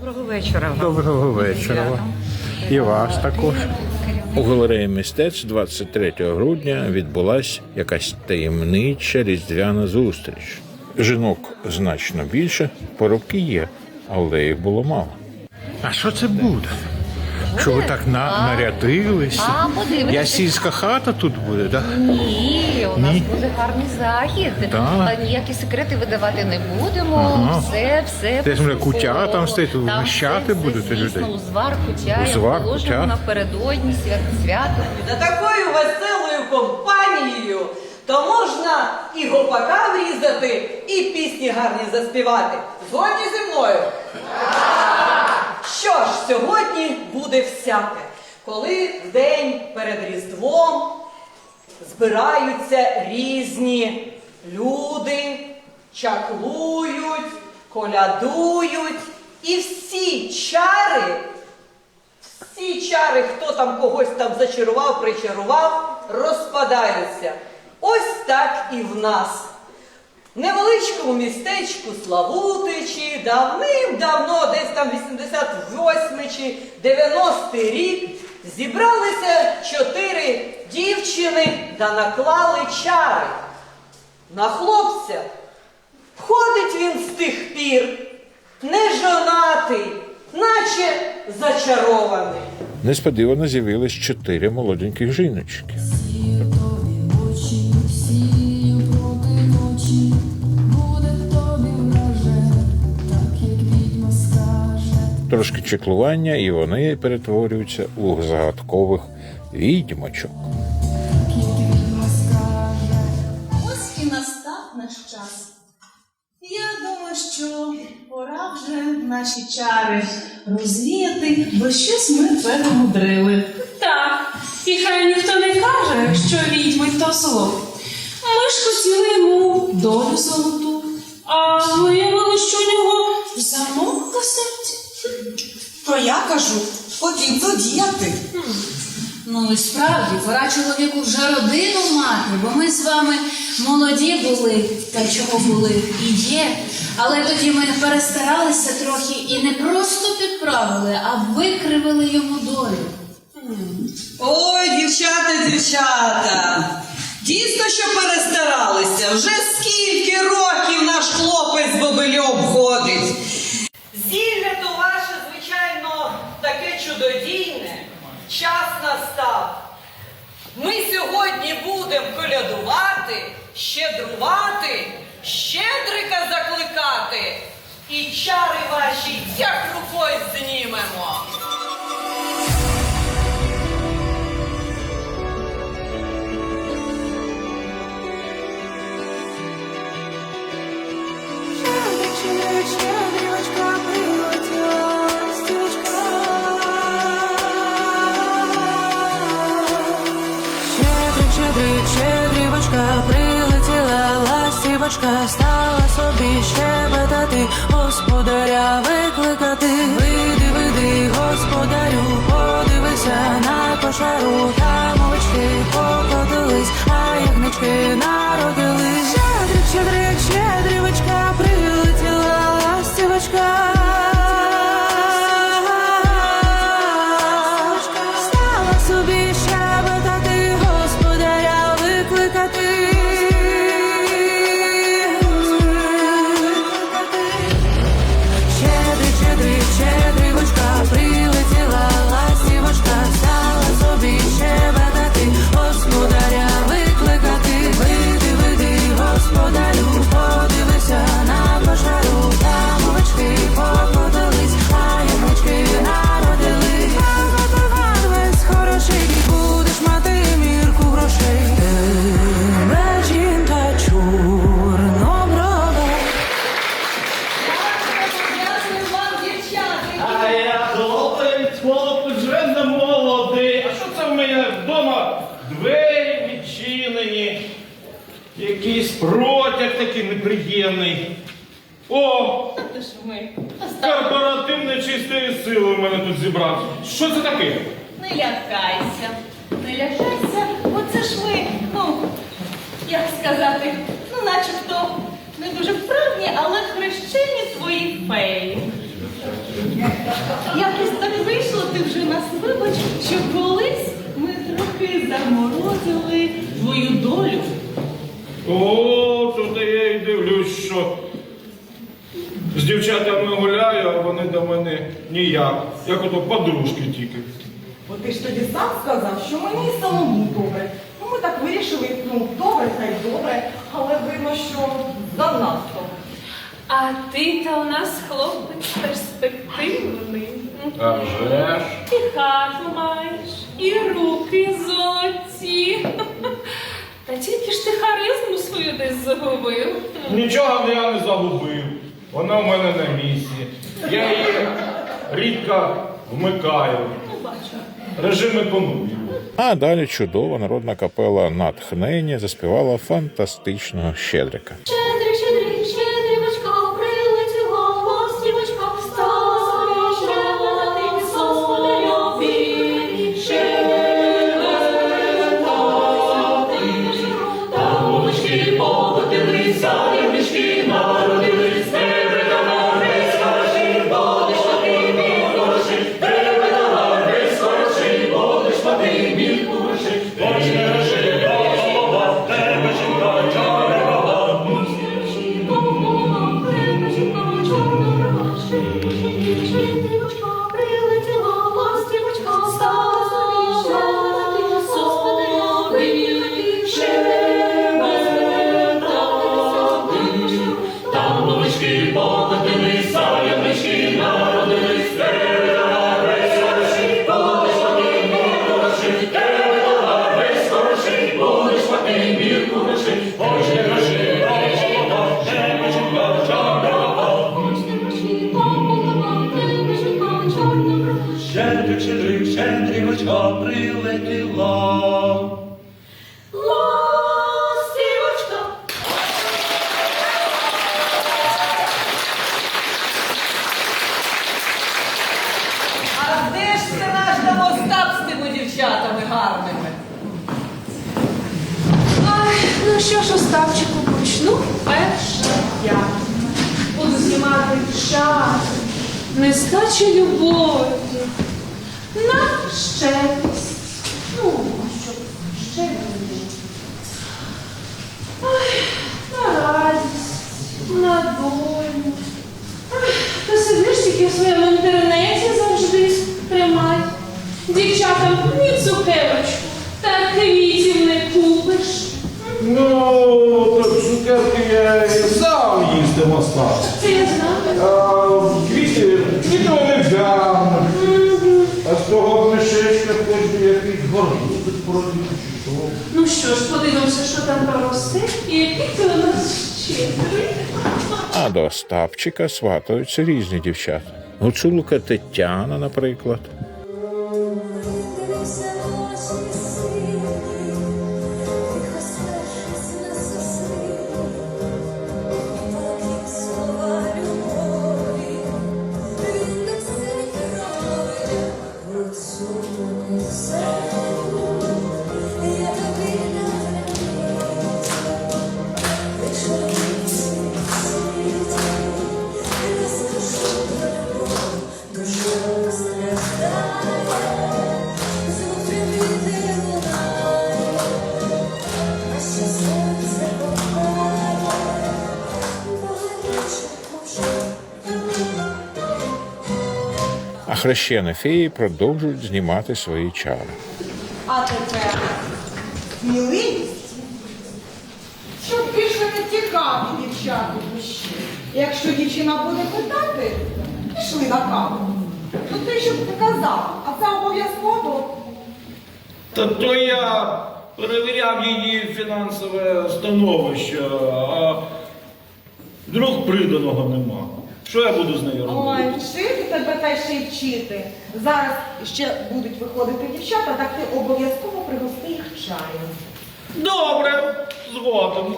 Доброго вечора вам. Доброго вечора. І вас також. У галереї мистецтв 23 грудня відбулася якась таємнича різдвяна зустріч. Жінок значно більше, поробки є, але їх було мало. А що це буде? Що ви так на, нарядилися? А, подивитися. Я сільська хата тут буде, так? Ні, у нас Ні? буде гарний захід. Так. А Ніякі секрети видавати не будемо. Ага. Все, все. Десь по кутя там стоїть, Там вміщати все, будете все, людей? Узвар, кутя, Узвар, як положено кутя. напередодні свят, свято. За такою веселою компанією то можна і гопака врізати, і пісні гарні заспівати. Згодні зі мною? Що ж, сьогодні буде всяке. Коли в день перед Різдвом збираються різні люди, чаклують, колядують, і всі чари всі чари, хто там когось там зачарував, причарував, розпадаються. Ось так і в нас. Невеличкому містечку Славутичі давним-давно, десь там 88 чи 90 рік, зібралися чотири дівчини та наклали чари. На хлопця Ходить він з тих пір, нежонатий, наче зачарований. Несподівано з'явились чотири молоденьких жіночки. Трошки чеклування, і вони перетворюються у загадкових відьмочок. Ось і настав наш час. Я думаю, що пора вже наші чари розвіяти, бо щось ми перемудрили. Так, і хай ніхто не каже, що відьми то зло. Ми ж хотіли йому долю золоту, а виявили, що у нього замок серці. То я кажу, потрібно діяти. Ну і справді, пора чоловіку вже родину мати, бо ми з вами молоді були, та чого були і є. Але тоді ми перестаралися трохи і не просто підправили, а викривили йому долю. Ой, дівчата, дівчата. Дійсно, що перестаралися. Вже скільки років наш хлопець бобельов ходить. Зілля то ваше, звичайно, таке чудодійне. Час настав. Ми сьогодні будемо колядувати, щедрувати, щедрика закликати. І чари ваші як рукою знімемо. Ластівочка, стала собі щебетати, господаря викликати. Вийди, вийди, господарю, подивися на кошару, там овечки покотились, а ягнички народились. Щедрик, щедрик, щедрівочка, прилетіла ластівочка. Стала собі нечистої сили у мене тут зібрався. Що це таке? Не лякайся, не лякайся, оце ж ми, ну, як сказати, ну, начебто не дуже вправні, але хрещені твої феї. Якось так вийшло, ти вже нас вибач, що колись ми трохи заморозили твою долю. О, тут я й дивлюсь, що дівчатами гуляю, а вони до мене ніяк. Як ото подружки тільки. Бо ти ж тоді сам сказав, що мені і самому добре. Ну ми так вирішили, ну добре, хай добре, але видно, що занадто. А ти та у нас хлопець перспективний. А вже ж. І хату маєш, і руки золоті. Та тільки ж ти харизму свою десь загубив. Нічого я не загубив. Вона в мене на місці. Я її рідко вмикаю. Бачу. Режим економії. А далі чудова народна капела натхнення заспівала фантастичного щедрика. нестачі Ну що ж, подивимося, що там проросте, і які у нас ще. А до Остапчика сватаються різні дівчата. Гуцулка Тетяна, наприклад. Хрещені феї продовжують знімати свої чари. А тепер сміливість, щоб більше не тікати дівчат у душі. Якщо дівчина буде питати, пішли на каву. То ти щоб ти казав, а це обов'язково. Та то я перевіряв її фінансове становище, а вдруг приданого нема. Що я буду з нею Ой, робити? вчити тебе та ще й вчити. Зараз ще будуть виходити дівчата, так ти обов'язково пригости їх чаєм. Добре, згодом.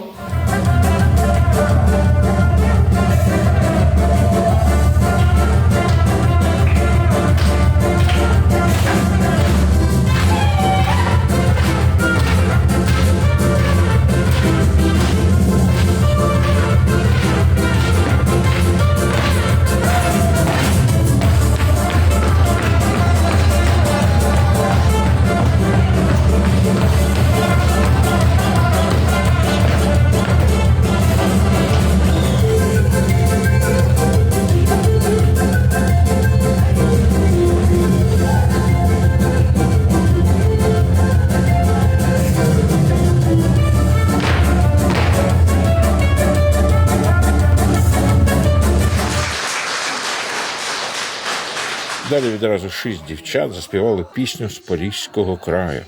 Далі відразу шість дівчат заспівали пісню з Поліського краю.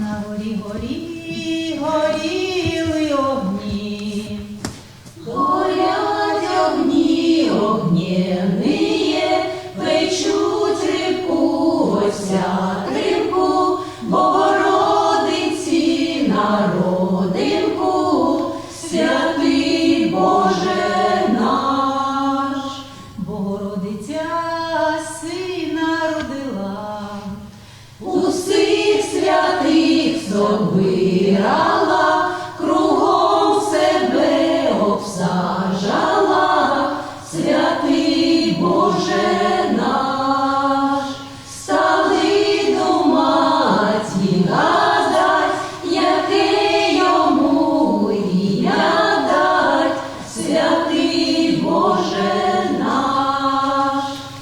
На горі горі горіли огні, горять огні, огнєниє, печуть рибку,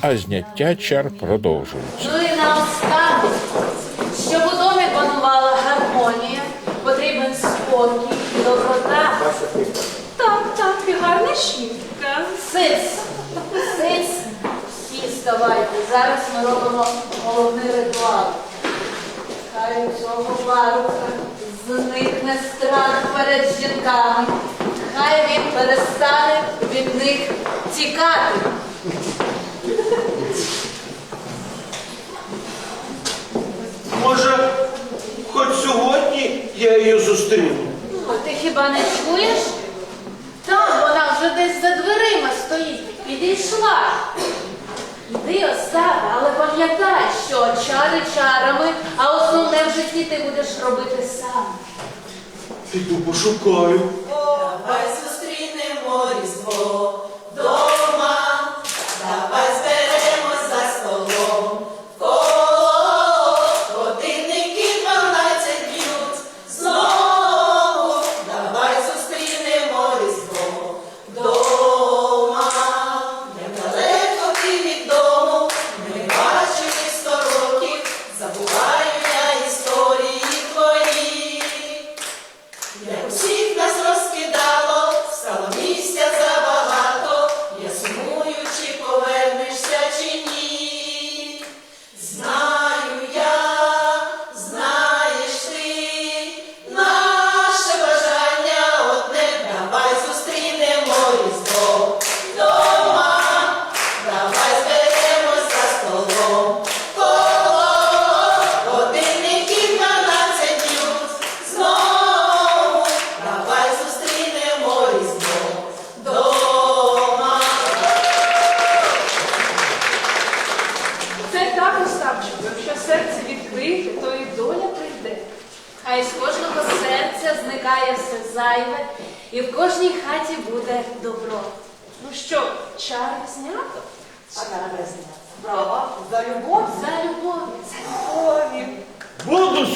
А зняття чар продовжується. Ну і наостанок, щоб у домі панувала гармонія, потрібен спокій доброта. Так, так, і гарна жінка. Сиць, сиць, всі ставайте. Зараз ми робимо головний ритуал. Хай цього паруха зникне страх перед жінками. Хай він перестане від них тікати. Може, хоч сьогодні я її зустріну. А ти хіба не чуєш? Там вона вже десь за дверима стоїть. Підійшла. Йди, Остапе, але пам'ятай, що чари чарами, а основне в житті ти будеш робити сам. Піду пошукаю.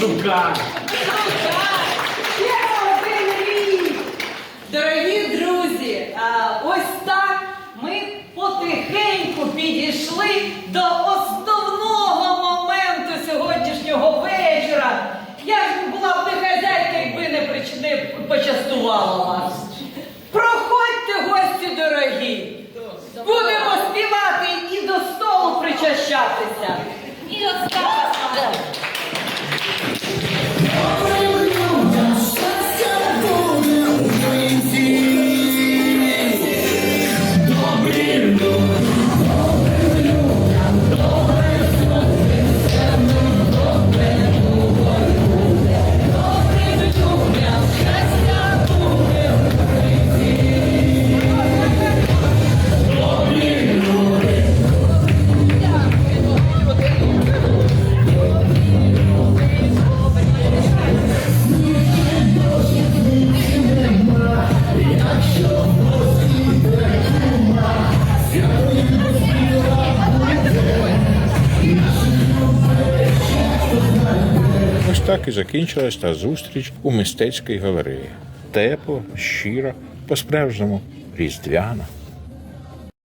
Буду. Дорогі друзі, ось так ми потихеньку підійшли до основного моменту сьогоднішнього вечора. Я ж була б не хазяйка, якби не, прич- не почастувала вас. Проходьте, гості дорогі. Будемо співати і до столу причащатися. Закінчилась та зустріч у мистецькій галереї. Тепло, щиро, по-справжньому різдвяна.